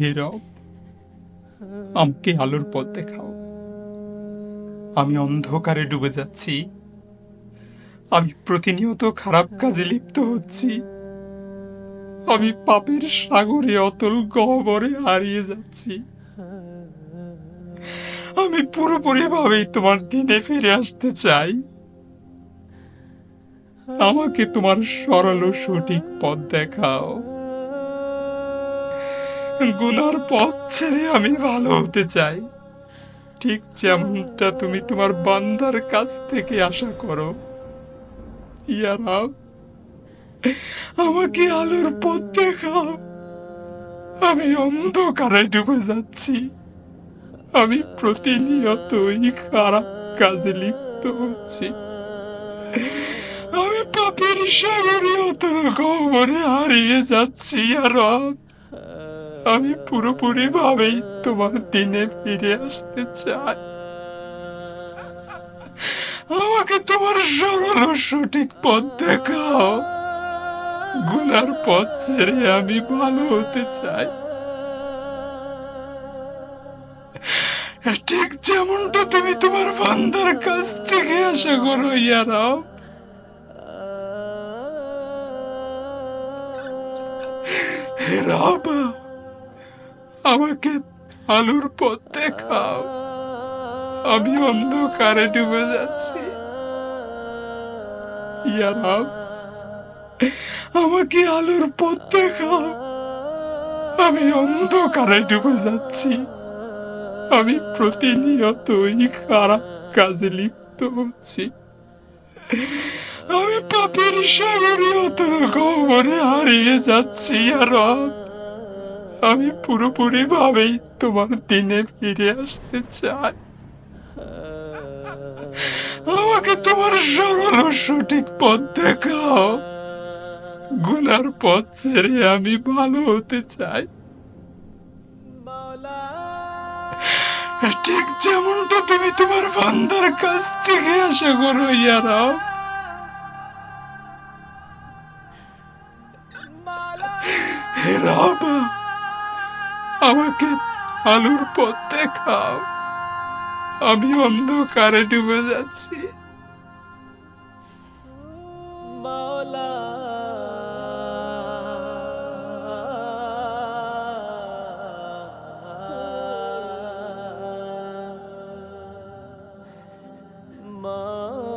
হে রব আমাকে আলোর পথ দেখাও। আমি অন্ধকারে ডুবে যাচ্ছি। আমি প্রতিনিয়ত খারাপ কাজে লিপ্ত হচ্ছি। আমি পাপের সাগরে অতল গহ্বরে হারিয়ে যাচ্ছি। আমি পুরোপুরি ভাবেই তোমার দিনে ফিরে আসতে চাই। আমাকে তোমার সরল সঠিক পথ দেখাও। গুনার পথ ছেড়ে আমি ভালো হতে চাই। ঠিক যেমনটা তুমি তোমার বান্দার কাছ থেকে আশা করো। ইয়ারা আমাকে আলোর পথ দেখাও। আমি অন্ধকারে ডুবে যাচ্ছি। আমি প্রতিনিয়তই খারাপ কাজে লিপ্ত হচ্ছি। আমি পাপের সাগরে অতল গহ্বরে হারিয়ে যাচ্ছি আর আমি পুরোপুরি ভাবেই তোমার দিনে ফিরে আসতে চাই। আমাকে তোমার সরল সঠিক পথ দেখাও। গুনার পথ ছেড়ে আমি ভালো হতে চাই। ঠিক যেমনটা তুমি তোমার বান্দার কাছ থেকে আশা করো, ইয়ারাও। হে রব আমাকে আলোর পথ দেখাও আমি অন্ধকারে ডুবে যাচ্ছি। ইয়া রব, আমাকে আলোর পথ দেখাও আমি অন্ধকারে ডুবে যাচ্ছি। আমি প্রতিনিয়তই খারাপ কাজে লিপ্ত হচ্ছি। আমি পাপের সাগরে অতল গহ্বরে হারিয়ে যাচ্ছি আর আমি পুরোপুরি ভাবেই তোমার দিনে ফিরে আসতে চাই। আমাকে তোমার সরল সঠিক পথ দেখাও। গুনার পথ ছেড়ে আমি ভালো হতে চাই। ঠিক যেমনটা তুমি তোমার বান্দার কাছ থেকে আশা করো ইয়ারাও হে রব। আমাকে আলোর পথ দেখাও। আমি অন্ধকারে ডুবে যাচ্ছি। মা